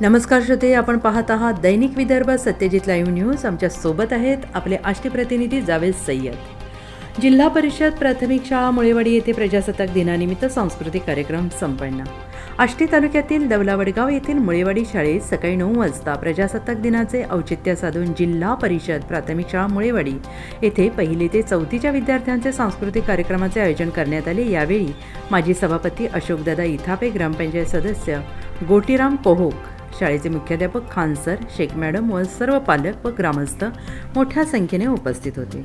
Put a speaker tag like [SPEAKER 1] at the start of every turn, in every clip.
[SPEAKER 1] नमस्कार श्रोते आपण पाहत आहात दैनिक विदर्भ सत्यजित लाईव्ह न्यूज. आमच्यासोबत आहेत आपले आष्टी प्रतिनिधी जावेद सय्यद. जिल्हा परिषद प्राथमिक शाळा मुळेवाडी येथे प्रजासत्ताक दिनानिमित्त सांस्कृतिक कार्यक्रम संपन्न. आष्टी तालुक्यातील दवलावडगाव येथील मुळेवाडी शाळेत सकाळी नऊ वाजता प्रजासत्ताक दिनाचे औचित्य साधून जिल्हा परिषद प्राथमिक शाळा मुळेवाडी येथे पहिली ते चौथीच्या विद्यार्थ्यांचे सांस्कृतिक कार्यक्रमाचे आयोजन करण्यात आले. यावेळी माजी सभापती अशोकदादा इथापे ग्रामपंचायत सदस्य गोटीराम कोहोक शाळेचे मुख्याध्यापक खान सर शेख मॅडम व सर्व पालक व ग्रामस्थ मोठ्या संख्येने उपस्थित होते.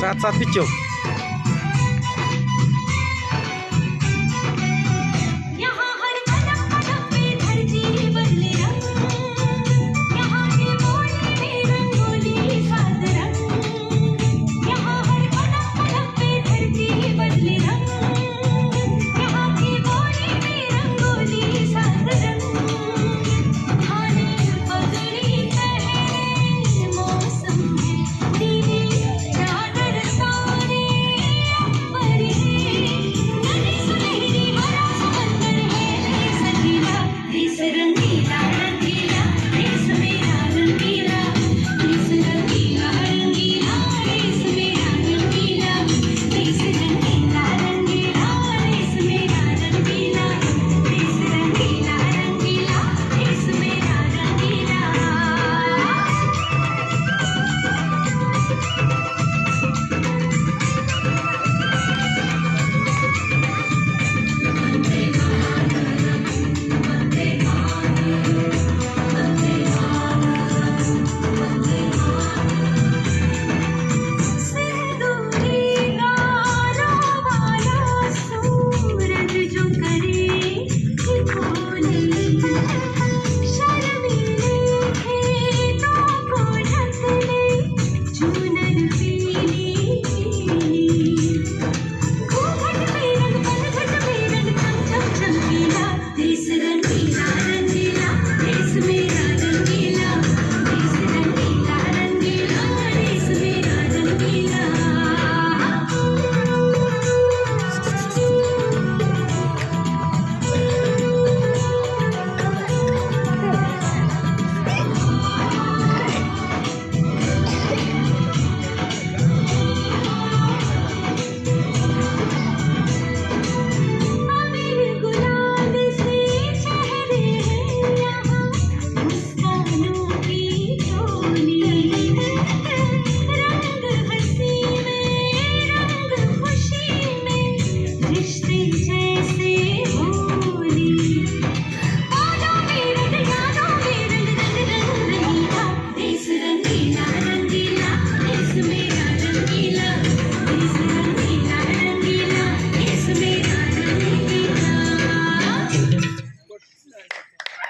[SPEAKER 2] सात सात चौक.